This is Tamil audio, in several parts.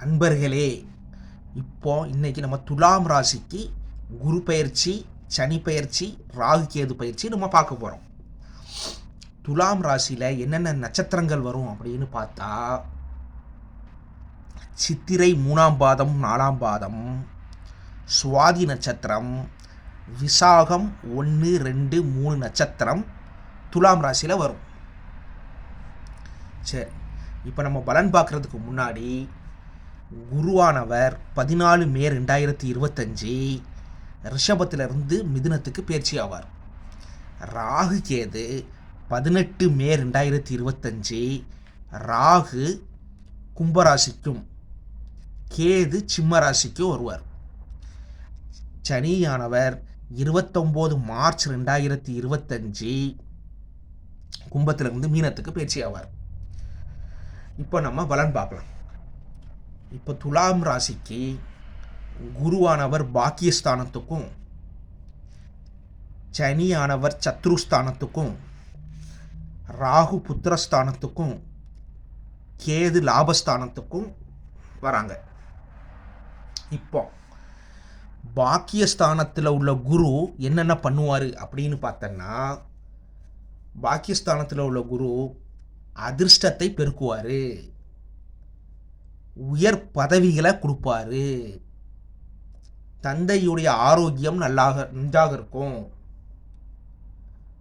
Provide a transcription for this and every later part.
அன்பர்களே இப்போ இன்னைக்கு நம்ம துலாம் ராசிக்கு குரு பயிற்சி சனி பயிற்சி ராகு கேது பயிற்சி நம்ம பார்க்க போகிறோம் துலாம் ராசியில் என்னென்ன நட்சத்திரங்கள் வரும் அப்படின்னு பார்த்தா சித்திரை மூணாம் பாதம் நாலாம் பாதம் சுவாதி நட்சத்திரம் விசாகம் ஒன்று ரெண்டு மூணு நட்சத்திரம் துலாம் ராசியில் வரும். சரி இப்போ நம்ம பலன் பார்க்குறதுக்கு முன்னாடி குருவானவர் பதினாலு மே ரெண்டாயிரத்தி இருபத்தஞ்சி ரிஷபத்திலிருந்து மிதுனத்துக்கு பேர்ச்சி ஆவார். ராகு கேது பதினெட்டு மே ரெண்டாயிரத்தி இருபத்தஞ்சி ராகு கும்பராசிக்கும் கேது சிம்ம ராசிக்கும் வருவார். சனியானவர் இருபத்தொம்போது மார்ச் ரெண்டாயிரத்தி இருபத்தஞ்சி கும்பத்திலிருந்து மீனத்துக்கு பேச்சு ஆவார். இப்போ நம்ம பலன் பார்க்கலாம். இப்போ துலாம் ராசிக்கு குருவானவர் பாக்கியஸ்தானத்துக்கும் சனியானவர் சத்ருஸ்தானத்துக்கும் ராகு புத்திரஸ்தானத்துக்கும் கேது லாபஸ்தானத்துக்கும் வராங்க. இப்போ பாக்கியஸ்தானத்தில் உள்ள குரு என்னென்ன பண்ணுவார் அப்படின்னு பார்த்தோன்னா பாக்கியஸ்தானத்தில் உள்ள குரு அதிர்ஷ்டத்தை பெருக்குவார். உயர் பதவிகளை கொடுப்பாரு. தந்தையுடைய ஆரோக்கியம் நல்லாக நன்றாக இருக்கும்.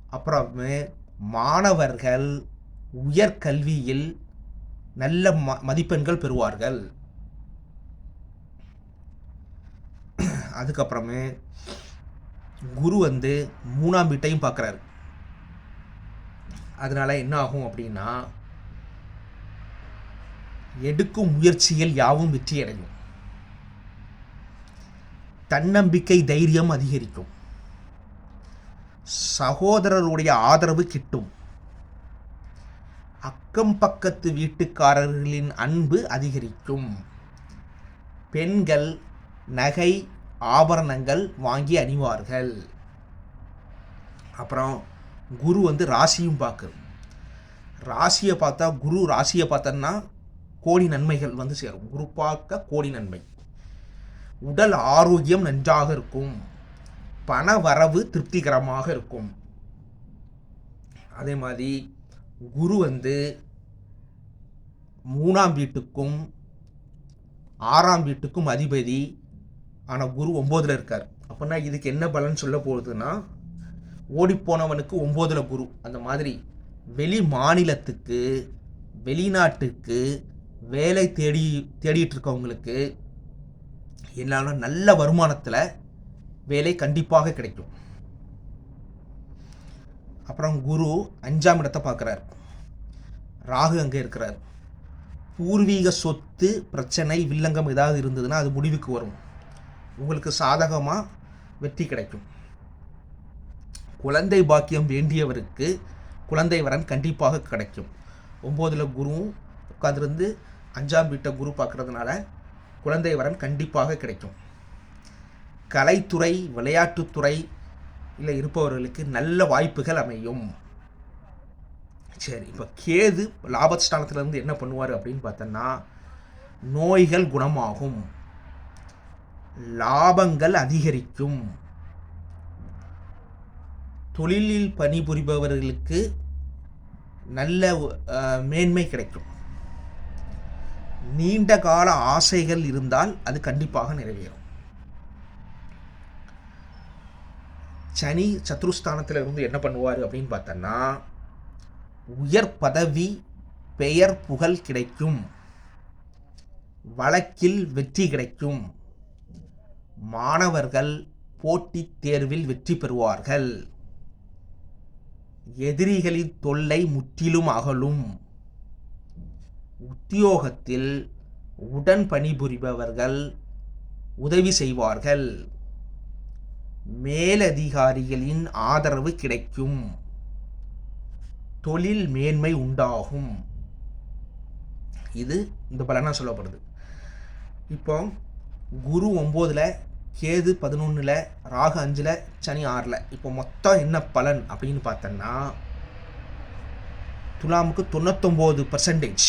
அப்புறமே மாணவர்கள் உயர் கல்வியில் நல்ல ம மதிப்பெண்கள் பெறுவார்கள். அதுக்கப்புறமே குரு வந்து மூணாம் வீட்டையும் பார்க்குறாரு. அதனால என்ன ஆகும் அப்படின்னா எடுக்கும் முயற்சிகள் யாவும் வெற்றியடையும் தன்னம்பிக்கை தைரியம் அதிகரிக்கும். சகோதரருடைய ஆதரவு கிட்டும். அக்கம் பக்கத்து வீட்டுக்காரர்களின் அன்பு அதிகரிக்கும். பெண்கள் நகை ஆபரணங்கள் வாங்கி அணிவார்கள். அப்புறம் குரு வந்து ராசியும் பார்க்கும். ராசியை பார்த்தா குரு ராசியை பார்த்தோன்னா கோடி நன்மைகள் வந்து சேரும். குரு கோடி நன்மை. உடல் ஆரோக்கியம் நன்றாக இருக்கும். பண வரவு திருப்திகரமாக இருக்கும். அதே மாதிரி குரு வந்து மூணாம் வீட்டுக்கும் ஆறாம் வீட்டுக்கும் அதிபதி. ஆனால் குரு ஒம்போதில் இருக்கார். அப்படின்னா இதுக்கு என்ன பலன் சொல்ல போகுதுன்னா ஓடிப்போனவனுக்கு ஒம்போதில் குரு. அந்த மாதிரி வெளி மாநிலத்துக்கு வெளிநாட்டுக்கு வேலை தேடி தேடிட்டு இருக்கவங்களுக்கு என்னால் நல்ல வருமானத்தில் வேலை கண்டிப்பாக கிடைக்கும். அப்புறம் குரு அஞ்சாம் இடத்தை பார்க்குறார். ராகு அங்கே இருக்கிறார். பூர்வீக சொத்து பிரச்சனை வில்லங்கம் ஏதாவது இருந்ததுன்னா அது முடிவுக்கு வரும். உங்களுக்கு சாதகமாக வெற்றி கிடைக்கும். குழந்தை பாக்கியம் வேண்டியவருக்கு குழந்தை வரன் கண்டிப்பாக கிடைக்கும். ஒம்போதில் குருவும் உட்காந்துருந்து அஞ்சாம் வீட்டை குரு பார்க்குறதுனால குழந்தை வரன் கண்டிப்பாக கிடைக்கும். கலைத்துறை விளையாட்டுத்துறை இல்லை இருப்பவர்களுக்கு நல்ல வாய்ப்புகள் அமையும். சரி இப்போ கேது லாபஸ்தானத்திலேருந்து என்ன பண்ணுவார் அப்படின்னு பார்த்தோன்னா நோய்கள் குணமாகும். லாபங்கள் அதிகரிக்கும். தொழிலில் பணிபுரிபவர்களுக்கு நல்ல மேன்மை கிடைக்கும். நீண்ட கால ஆசைகள் இருந்தால் அது கண்டிப்பாக நிறைவேறும். சனி சத்ருஸ்தானத்தில் இருந்து என்ன பண்ணுவார் அப்படின்னு பார்த்தோன்னா உயர் பதவி பெயர் புகழ் கிடைக்கும். வழக்கில் வெற்றி கிடைக்கும். மாணவர்கள் போட்டித் தேர்வில் வெற்றி பெறுவார்கள். எதிரிகளின் தொல்லை முற்றிலும் அகலும். உத்தியோகத்தில் உடன் பணிபுரிபவர்கள் உதவி செய்வார்கள். மேலதிகாரிகளின் ஆதரவு கிடைக்கும். தொழில் மேன்மை உண்டாகும். இது இந்த பலனாக சொல்லப்படுது. இப்போ குரு ஒம்போதில் கேது பதினொன்றில் ராகு அஞ்சில் சனி ஆறில். இப்போ மொத்தம் என்ன பலன் அப்படின்னு பார்த்தோன்னா துலாமுக்கு தொண்ணூத்தொம்பது பர்சன்டேஜ்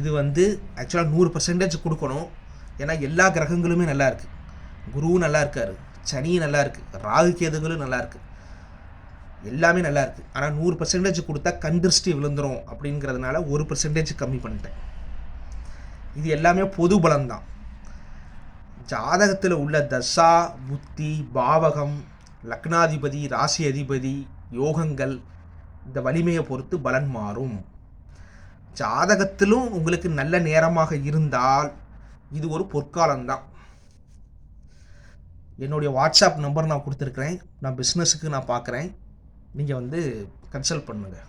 இது வந்து ஆக்சுவலாக நூறு பர்சன்டேஜ் கொடுக்கணும். ஏன்னா எல்லா கிரகங்களுமே நல்லா இருக்குது குருவும் நல்லா இருக்காரு. சனியும் நல்லா இருக்குது ராகு கேதுகளும் நல்லா இருக்குது எல்லாமே நல்லா இருக்குது ஆனால் நூறு பர்சன்டேஜ் கொடுத்தா கண்டிருஷ்டி விழுந்துரும் அப்படிங்கிறதுனால ஒரு பர்சன்டேஜ் கம்மி பண்ணிட்டேன். இது எல்லாமே பொது பலன்தான். ஜாதகத்தில் உள்ள தசா புத்தி பாவகம் லக்னாதிபதி ராசி அதிபதி யோகங்கள் இந்த வலிமையை பொறுத்து பலன் மாறும். ஜாதகத்திலும் உங்களுக்கு நல்ல நேரமாக இருந்தால் இது ஒரு பொற்காலம்தான். என்னுடைய வாட்ஸ்அப் நம்பர் நான் கொடுத்துருக்குறேன். நான் பிஸ்னஸுக்கு நான் பார்க்குறேன். நீங்கள் வந்து கன்சல்ட் பண்ணுங்கள்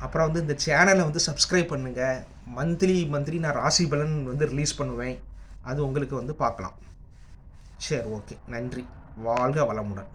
அப்புறம் வந்து இந்த சேனலை வந்து சப்ஸ்கிரைப் பண்ணுங்கள் மந்த்லி மந்த்லி நான் ராசி பலன் வந்து ரிலீஸ் பண்ணுவேன். அது உங்களுக்கு வந்து பார்க்கலாம். சரி ஓகே. நன்றி. வாழ்க வளமுடன்.